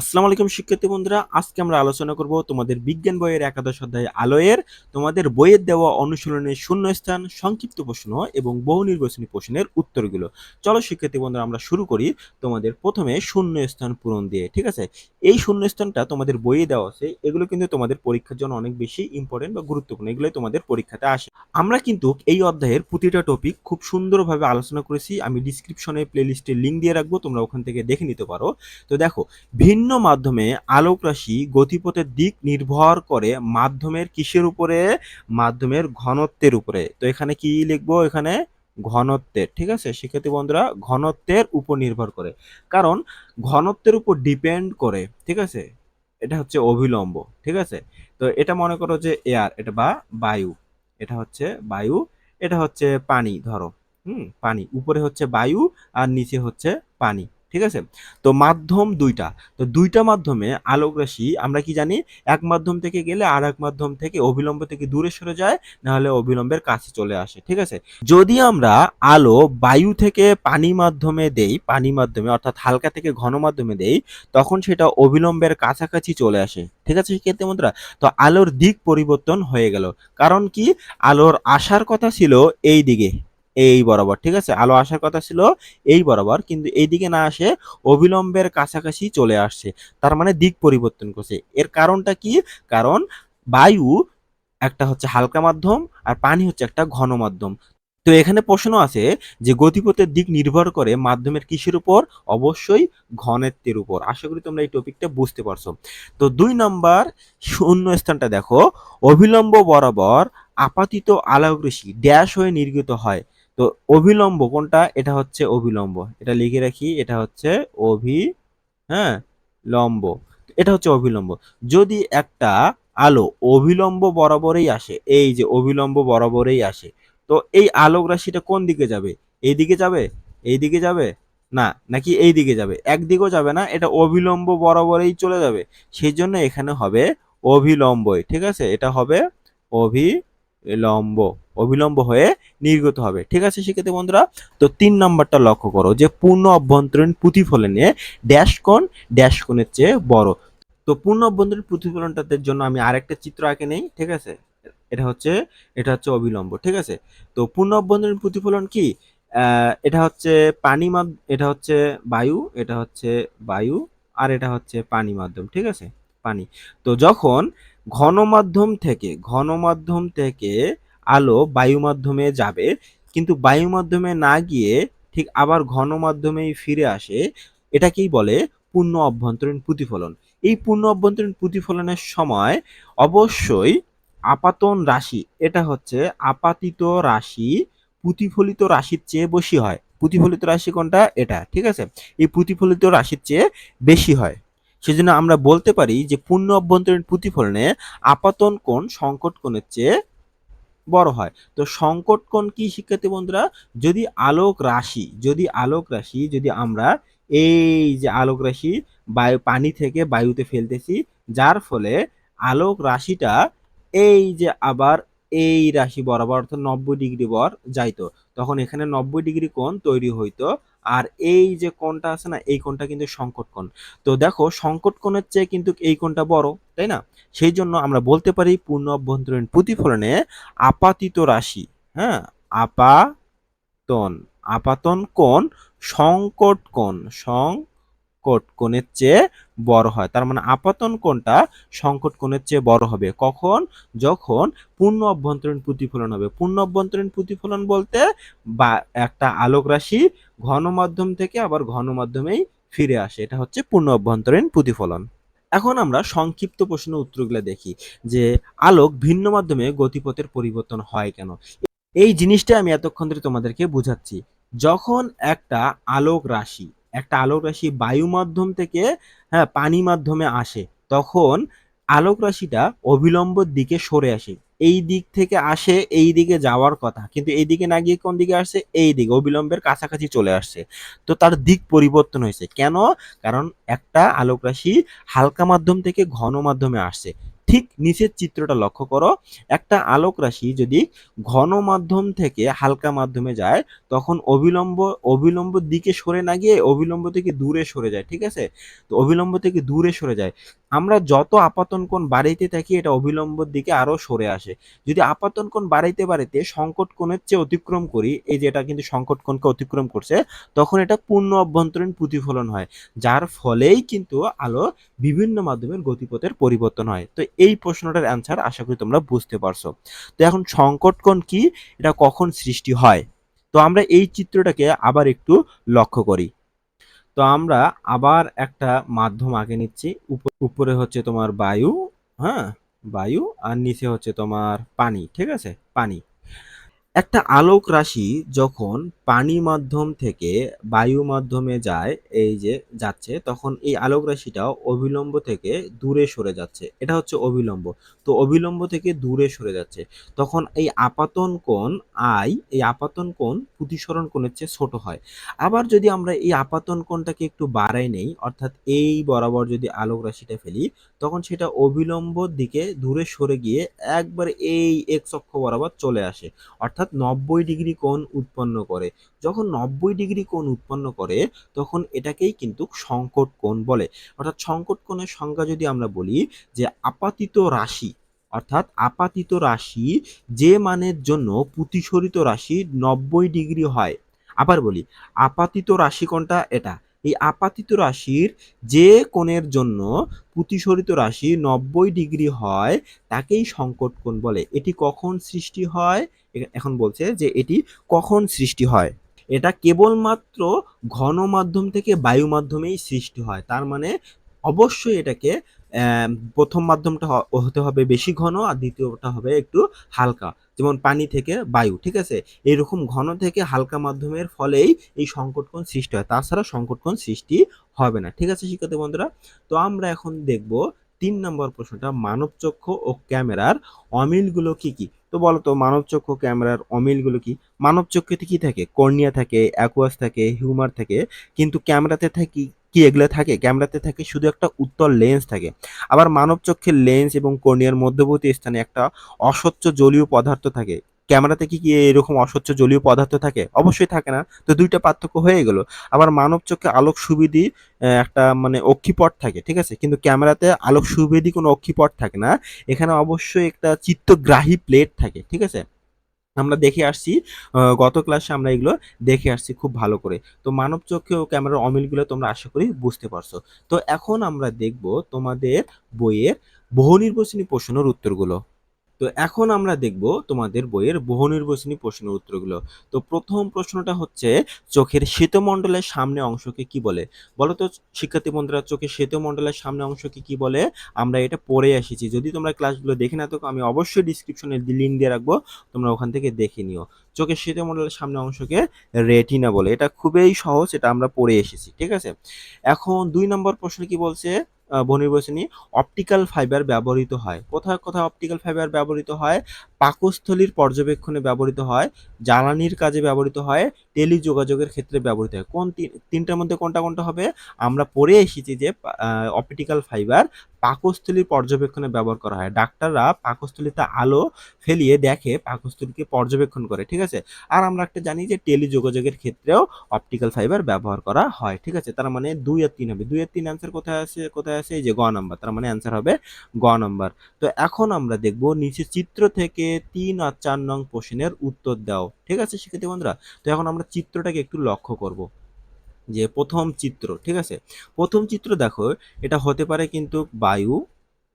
আসসালামু আলাইকুম শিক্ষার্থী বন্ধুরা, আজকে আমরা আলোচনা করব তোমাদের বিজ্ঞান বইয়ের একাদশ অধ্যায় আলোয়ের, তোমাদের বইয়ের দেওয়া অনুশীলনের শূন্যস্থান, সংক্ষিপ্ত প্রশ্ন এবং বহু নির্বাচনী প্রশ্নের উত্তরগুলো। চলো শিক্ষার্থী বন্ধুরা, আমরা শুরু করি তোমাদের প্রথমে শূন্যস্থান পূরণ দিয়ে, ঠিক আছে? এই শূন্যস্থানটা তোমাদের বইয়ে দেওয়া আছে, এগুলো কিন্তু তোমাদের পরীক্ষার জন্য অনেক বেশি ইম্পর্টেন্ট বা গুরুত্বপূর্ণ, এগুলোই তোমাদের পরীক্ষাতে আসে। আমরা কিন্তু এই অধ্যায়ের প্রতিটা টপিক খুব সুন্দরভাবে আলোচনা করেছি, আমি ডিসক্রিপশনে প্লেলিস্টের লিঙ্ক দিয়ে রাখব, তোমরা ওখান থেকে দেখে নিতে পারো। তো দেখো, ভিন্ন মাধ্যমে আলোক রাশি গতিপথের দিক নির্ভর করে মাধ্যমের কিসের উপরে? মাধ্যমের ঘনত্বের উপরে। তো এখানে কি লিখব? এখানে ঘনত্বের, ঠিক আছে? শিক্ষার্থী বন্ধুরা, ঘনত্বের উপর নির্ভর করে। কারণ ঘনত্বের উপর ডিপেন্ড করে, ঠিক আছে? এটা হচ্ছে অভিলম্ব, ঠিক আছে? তো এটা মনে করো যে এয়ার এটা বা বায়ু। এটা হচ্ছে বায়ু, এটা হচ্ছে পানি, ধরো। হুম, পানি। উপরে হচ্ছে বায়ু আর নিচে হচ্ছে পানি। ঠিক আছে? তো মাধ্যম দুইটা। তো দুইটা মাধ্যমে আলোক রাশি আমরা কি জানি? এক মাধ্যম থেকে গেলে আর এক মাধ্যম থেকে অবিলম্ব থেকে দূরে সরে যায়, নাহলে অবিলম্বের কাছে চলে আসে, ঠিক আছে? যদি আমরা আলো বায়ু থেকে পানি মাধ্যমে দেই, পানি মাধ্যমে অর্থাৎ হালকা থেকে ঘন মাধ্যমে দেই, তখন সেটা অবিলম্বের কাছাকাছি চলে আসে, ঠিক আছে শিক্ষার্থী বন্ধুরা? তো আলোর দিক পরিবর্তন হয়ে গেল। কারণ কি? আলোর আসার কথা ছিল এই দিকে এই বরাবর, ঠিক আছে? আলো আসার কথা ছিল এই বরাবর, কিন্তু এই দিকে না আসে অবিলম্বের কাছাকাছি চলে আসছে। তার মানে দিক পরিবর্তন করছে। এর কারণটা কি? কারণ বায়ু একটা হচ্ছে হালকা মাধ্যম আর পানি হচ্ছে একটা ঘন মাধ্যম। তো এখানে প্রশ্ন আছে যে গতিপথের দিক নির্ভর করে মাধ্যমের কিসের উপর? অবশ্যই ঘনত্বের উপর। আশা করি তোমরা এই টপিকটা বুঝতে পারছ। তো দুই নম্বর শূন্য স্থানটা দেখো। অবিলম্ব বরাবর আপাতিত আলোক রশ্মি ড্যাশ হয়ে নির্গত হয়। তো অভিলম্ব, কোনটা? এটা হচ্ছে অভিলম্ব। এটা লিখে রাখি, এটা হচ্ছে অভি হ্যাঁ? লম্ব। এটা হচ্ছে অভিলম্ব। যদি একটা আলো অভিলম্ব বরাবরই আসে, এই যে অভিলম্ব বরাবরই আসে, তো এই আলোক রাশিটা কোন দিকে যাবে? এই দিকে যাবে? এই দিকে যাবে? না, নাকি এই দিকে যাবে? একদিকেও যাবে না, এটা অভিলম্ব বরাবরই চলে যাবে। সেই জন্য এখানে হবে অভিলম্বই, ঠিক আছে? এটা হবে অভিলম্ব। অবিলম্ব হয়ে নির্গত হবে। ঠিক আছে শিক্ষার্থী বন্ধুরা? তো তিন নম্বরটা লক্ষ্য করো যে পূর্ণ অভ্যন্তরীণ প্রতিফলনে ড্যাশ কোণ ড্যাশ কোণের চেয়ে বড়। তো পূর্ণ অভ্যন্তরীণ প্রতিফলনটাদের জন্য আমি আরেকটা চিত্র আঁকে নেই, ঠিক আছে? এটা হচ্ছে এটা হচ্ছে অবিলম্ব, ঠিক আছে? তো পূর্ণ অভ্যন্তরীণ প্রতিফলন কি? এটা হচ্ছে পানি এটা হচ্ছে বায়ু, এটা হচ্ছে বায়ু, আর এটা হচ্ছে পানি মাধ্যম, ঠিক আছে? পানি। তো যখন ঘন মাধ্যম থেকে ঘন মাধ্যম থেকে আলো বায়ু মাধ্যমে যাবে, কিন্তু বায়ু মাধ্যমে না গিয়ে ঠিক আবার ঘন মাধ্যমেই ফিরে আসে, এটাকেই বলে পূর্ণ অভ্যন্তরীণ প্রতিফলন। এই পূর্ণ অভ্যন্তরীণ প্রতিফলনের সময় অবশ্যই আপাতন রাশি, এটা হচ্ছে আপাতিত রাশি, প্রতিফলিত রাশির চেয়ে বেশি হয়। প্রতিফলিত রাশি কোনটা? এটা, ঠিক আছে? এই প্রতিফলিত রাশির চেয়ে বেশি হয়। সেজন্য আমরা বলতে পারি যে পূর্ণ অভ্যন্তরীণ প্রতিফলনে আপাতন কোণ সংকট কোণের চেয়ে বড় হয়। তো সংকট কোন কি, শিক্ষার্থী বন্ধুরা? যদি আলোক রাশি, যদি আলোক রাশি, যদি আমরা এই যে আলোক রাশি বায়ু, পানি থেকে বায়ুতে ফেলতেছি, যার ফলে আলোক রাশিটা এই যে আবার এই রাশি বরাবর অর্থাৎ নব্বই ডিগ্রি বর যাইতো, তখন এখানে নব্বই ডিগ্রি কোণ তৈরি হইতো। আর এই যে কোনটা আছে না, এই কোনটা কিন্তু সংকট কোণ। তো দেখো, সংকট কোণের চেয়ে কিন্তু এই কোনটা বড়, তাই না? সেই জন্য আমরা বলতে পারি পূর্ণ অভ্যন্তরীণ প্রতিফলনে আপাতিত রাশি হ্যাঁ? আপাতন আপাতন কোণ, সংকট কোণ সংকট কোণের চেয়ে বড় হয়। তার মানে আপাতন কোণটা সংকট কোণের চেয়ে বড় হবে। কখন? যখন পূর্ণ অভ্যন্তরীণ প্রতিফলন হবে। পূর্ণ অভ্যন্তরীণ প্রতিফলন বলতে বা একটা আলোক রাশি ঘন মাধ্যম থেকে আবার ঘন মাধ্যমেই ফিরে আসে। এটা হচ্ছে পূর্ণ অভ্যন্তরীণ প্রতিফলন। এখন আমরা সংক্ষিপ্ত প্রশ্নের উত্তরগুলো দেখি যে আলোক ভিন্ন মাধ্যমে গতিপথের পরিবর্তন হয় কেন? এই জিনিসটা আমি এতক্ষণ ধরে তোমাদেরকে বুঝাচ্ছি। যখন একটা আলোক রাশি একটা আলোক রাশি বায়ু মাধ্যম থেকে হ্যাঁ পানি মাধ্যমে আসে, তখন আলোক রাশিটা অবিলম্বর দিকে সরে আসে। এই দিক থেকে আসে, এই দিকে যাওয়ার কথা, কিন্তু এই দিকে না গিয়ে কোন দিকে আসছে? এই দিকে, অবিলম্বের কাছাকাছি চলে আসছে। তো তার দিক পরিবর্তন হয়েছে। কেন? কারণ একটা আলোক রাশি হালকা মাধ্যম থেকে ঘন মাধ্যমে আসছে। ঠিক নিচের চিত্রটা লক্ষ্য করো। একটা আলোক রাশি যদি ঘন মাধ্যম থেকে হালকা মাধ্যমে যায় তখন অবিলম্ব অবিলম্ব দিকে সরে না গিয়ে অবিলম্ব থেকে দূরে সরে যায়, ঠিক আছে? তো অবিলম্ব থেকে দূরে সরে যায়। আমরা যত আপাতন কোণ বাড়াইতে থাকি, এটা অবিলম্বর দিকে আরও সরে আসে। যদি আপাতন কোণ বাড়াইতে বাড়াইতে সংকট কোণের চেয়ে অতিক্রম করি, এই যে এটা কিন্তু সংকট কোণকে অতিক্রম করছে, তখন এটা পূর্ণ অভ্যন্তরীণ প্রতিফলন হয়, যার ফলেই কিন্তু আলো বিভিন্ন মাধ্যমের গতিপথের পরিবর্তন হয়। তো এই প্রশ্নটার অ্যান্সার আশা করি তোমরা বুঝতে পারছ। তো এখন সংকট কোণ কি? এটা কখন সৃষ্টি হয়? তো আমরা এই চিত্রটাকে আবার একটু লক্ষ্য করি। তো আমরা আবার একটা মাধ্যম আগে নিচ্ছি। উপ- উপরে হচ্ছে তোমার বায়ু হ্যাঁ? বায়ু, আর নিচে হচ্ছে তোমার পানি, ঠিক আছে? পানি। একটা আলোক রাশি যখন পানি মাধ্যম থেকে বায়ু মাধ্যমে যায়, এই যে যাচ্ছে, তখন এই আলোক রাশিটা অবিলম্ব থেকে দূরে সরে যাচ্ছে। এটা হচ্ছে অবিলম্ব। তো অবিলম্ব থেকে দূরে সরে যাচ্ছে। তখন এই আপাতন কোণ আই, এই আপাতন কোণ প্রতিসরণ কোণের চেয়ে ছোট হয়। আবার যদি আমরা এই আপাতন কোণটাকে একটু বাড়াই নেই, অর্থাৎ এই বরাবর যদি আলোক রাশিটা ফেলি, তখন সেটা অবিলম্ব দিকে দূরে সরে গিয়ে একবার এই এক অক্ষ বরাবর চলে আসে। অর্থাৎ নব্বই ডিগ্রি কোণ উৎপন্ন করে। যখন নব্বই ডিগ্রি কোণ উৎপন্ন করে, তখন এটাকেই কিন্তু সংকট কোণ বলে। অর্থাৎ সংকট কোণের সংজ্ঞা যদি আমরা বলি যে আপাতিত রাশি, অর্থাৎ আপাতিত রাশি যে মানের জন্য প্রতিসরিত রাশি নব্বই ডিগ্রি হয়। আবার বলি, আপাতিত রাশি কোণটা এটা। এই আপাতিত রাশির যে কোণের জন্য প্রতিসরিত রাশি নব্বই ডিগ্রি হয়, তাকেই সংকট কোণ বলে। এটি কখন সৃষ্টি হয়? এখন বলছে যে এটি কখন সৃষ্টি হয়? এটা কেবলমাত্র ঘন মাধ্যম থেকে বায়ু মাধ্যমেই সৃষ্টি হয়। তার মানে অবশ্যই এটাকে প্রথম মাধ্যমটা হতে হবে বেশি ঘন আর দ্বিতীয়টা হবে একটু হালকা, যেমন পানি থেকে বায়ু, ঠিক আছে? এরকম ঘন থেকে হালকা মাধ্যমের ফলেই এই সংকট কোণ সৃষ্টি হয়। তাছাড়া সংকট কোণ সৃষ্টি হবে না, ঠিক আছে শিক্ষার্থী বন্ধুরা? তো আমরা এখন দেখব তিন নম্বর প্রশ্নটা মানবচক্ষু ও ক্যামেরার অমিলগুলো কি কি? তো বলো তো মানবচক্ষু ক্যামেরার অমিলগুলো কি? মানবচক্ষুতে কি থাকে? কর্নিয়া থাকে অ্যাকুয়াস থাকে হিউমার থাকে, কিন্তু ক্যামেরাতে থাকি, কি এগুলো থাকে? ক্যামেরাতে থাকে শুধু একটা উত্তল লেন্স থাকে। আবার মানবচক্ষের লেন্স এবং কর্নিয়ার মধ্যবর্তী স্থানে একটা অস্বচ্ছ জলীয় পদার্থ থাকে। ক্যামেরাতে কি কি এরকম অস্বচ্ছ জলীয় পদার্থ থাকে? অবশ্যই থাকে না। তো দুইটা পার্থক্য হয়ে গেল। আবার মানব চোখে আলোক সুবিধি একটা মানে অক্ষিপট থাকে, ঠিক আছে? কিন্তু ক্যামেরাতে আলোক সুবিধি কোনো অক্ষিপট থাকে না। এখানে অবশ্যই একটা চিত্তগ্রাহী প্লেট থাকে, ঠিক আছে? আমরা দেখে আসছি গত ক্লাসে আমরা এগুলো দেখে আসছি খুব ভালো করে। তো মানব চোখে ও ক্যামেরার অমিলগুলো তোমরা আশা করি বুঝতে পারছ। তো এখন আমরা দেখব তোমাদের বইয়ের বহু নির্বাচনী প্রশ্নের উত্তরগুলো। তো এখন আমরা দেখব তোমাদের বইয়ের বহু নির্বাচনী প্রশ্নের উত্তরগুলো। তো প্রথম প্রশ্নটা হচ্ছে, চোখের শ্বেতমণ্ডলের সামনে অংশকে কি বলে? বলো তো শিক্ষার্থী বন্ধুরা, চোখের শ্বেতমণ্ডলের সামনে অংশকে কি বলে? আমরা এটা পড়ে এসেছি। যদি তোমরা ক্লাসগুলো দেখে না থাকো আমি অবশ্যই ডিসক্রিপশনে লিঙ্ক দিয়ে রাখব। তোমরা ওখান থেকে দেখে নিও। চোখের শ্বেতমণ্ডলের সামনে অংশকে রেটিনা বলে। এটা খুবই সহজ, এটা আমরা পড়ে এসেছি, ঠিক আছে? এখন দুই নম্বর প্রশ্ন কি বলছে? বহির্বাচনী অপটিক্যাল ফাইবার ব্যবহৃত হয়। কোথায় কোথায় অপটিক্যাল ফাইবার ব্যবহৃত হয়? পাকস্থলীর পর্যবেক্ষণে ব্যবহৃত হয়, জ্বালানির কাজে ব্যবহৃত হয়, টেলিযোগাযোগের ক্ষেত্রে ব্যবহৃত হয়। কোন তিন- তিনটার মধ্যে কোনটা কোনটা হবে? আমরা পড়ে এসেছি যে অপটিক্যাল ফাইবার পাকস্থলীর পর্যবেক্ষণে ব্যবহার করা হয়। ডাক্তাররা পাকস্থলীতে আলো ফেলিয়ে দেখে পাকস্থলীকে পর্যবেক্ষণ করে, ঠিক আছে? আর আমরা একটা জানি যে, টেলিযোগাযোগের ক্ষেত্রেও অপটিক্যাল ফাইবার ব্যবহার করা হয়, ঠিক আছে? তার মানে দুই আর তিন হবে। দুই আর তিন অ্যান্সার কোথায় আছে? কোথায় আছে? এই যে, গ নাম্বার তার মানে অ্যান্সার হবে গ নাম্বার তো এখন আমরা দেখব নিচে চিত্র থেকে তিন আর চার নং প্রশ্নের উত্তর দাও। ঠিক আছে, শিক্ষার্থী বন্ধুরা? তো এখন আমরা চিত্রটাকে একটু লক্ষ্য করব। যে প্রথম চিত্র, ঠিক আছে? প্রথম চিত্র দেখো, এটা হতে পারে কিন্তু বায়ু,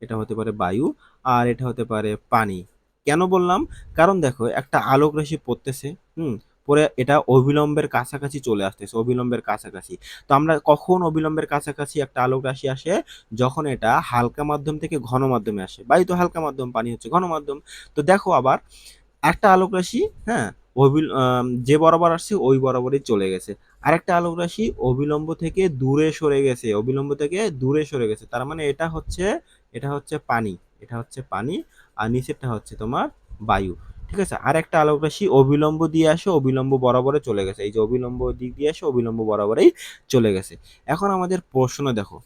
এটা হতে পারে বায়ু, আর এটা হতে পারে পানি। কেন বললাম? কারণ দেখো, একটা আলোক রাশি পড়তেছে, হুম? পরে এটা অবিলম্বের কাছাকাছি চলে আসতেছে, অবিলম্বের কাছাকাছি। তো আমরা কখন অবিলম্বের কাছাকাছি একটা আলোক রাশি আসে? যখন এটা হালকা মাধ্যম থেকে ঘন মাধ্যমে আসে। বায়ু তো হালকা মাধ্যম, পানি হচ্ছে ঘন মাধ্যম। তো দেখো আবার, একটা আলোক রাশি হ্যাঁ অবিল যে বরাবর আসছে ওই বরাবরই চলে গেছে। আরেকটা আলোক রাশি অবিলম্ব থেকে দূরে সরে গেছে, অবিলম্ব থেকে দূরে সরে গেছে। তার মানে এটা হচ্ছে এটা হচ্ছে পানি, এটা হচ্ছে পানি, আর নিচেরটা হচ্ছে তোমার বায়ু। ঠিক আছে? আর একটা আলোক রাশি অবিলম্ব দিয়ে আসে, অবিলম্ব বরাবরে চলে গেছে। এই যে অবিলম্ব দিক দিয়ে আসে, অবিলম্ব বরাবরেই চলে গেছে। এখন আমাদের প্রশ্ন দেখো,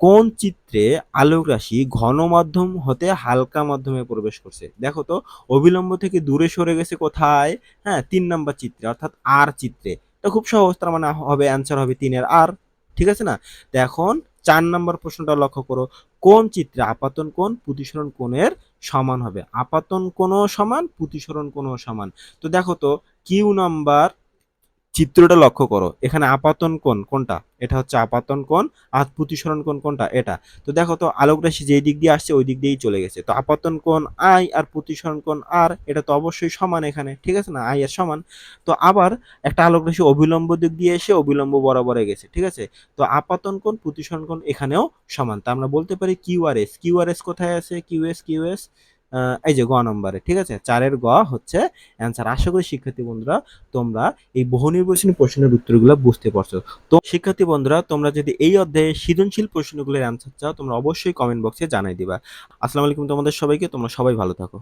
কোন চিত্রে আলোক রাশি ঘন মাধ্যম হতে হালকা মাধ্যমে প্রবেশ করছে? দেখো তো, অবিলম্ব থেকে দূরে সরে গেছে কোথায়? হ্যাঁ তিন নাম্বার চিত্রে, অর্থাৎ আর চিত্রে। এটা খুব সহজ, তার মানে হবে অ্যান্সার হবে তিনের আর, ঠিক আছে না? তো এখন চার নাম্বার প্রশ্নটা লক্ষ্য করো। কোন চিত্রে আপাতন কোন প্রতিসরণ কোণের সমান হবে। আপাতন কোনো সমান প্রতিসরণ কোনো সমান। তো দেখো তো কিউ নাম্বার চিত্রটা লক্ষ্য করো। এখানে আপাতন কোণ কোনটা? এটা হচ্ছে আপাতন কোণ আর প্রতিসরণ কোণ কোনটা? এটা। তো দেখো তো, আলোক রাশি যেই দিক দিয়ে আসছে, ওই দিক দিয়েই চলে গেছে। তো আপাতন কোণ আই আর প্রতিসরণ কোণ আর, এটা তো অবশ্যই সমান এখানে, ঠিক আছে না? আই আর সমান। তো আবার একটা আলোক রাশি অবিলম্ব দিক দিয়ে এসে অবিলম্ব বরাবরে গেছে, ঠিক আছে? তো আপাতন কোণ, প্রতিসরণ কোণ এখানেও সমান। তা আমরা বলতে পারি Q R S. Q R S কোথায় আছে? Q S Q S. এই যে গ নম্বরে, ঠিক আছে? চারের গ হচ্ছে অ্যান্সার আশা করি শিক্ষার্থী বন্ধুরা, তোমরা এই বহু নির্বাচনী প্রশ্নের উত্তরগুলো বুঝতে পারছ। তো শিক্ষার্থী বন্ধুরা, তোমরা যদি এই অধ্যায়ে সৃজনশীল প্রশ্নগুলোর অ্যান্সার চাও, তোমরা অবশ্যই কমেন্ট বক্সে জানাই দিবা। আসসালামু আলাইকুম তোমাদের সবাইকে, তোমরা সবাই ভালো থাকো।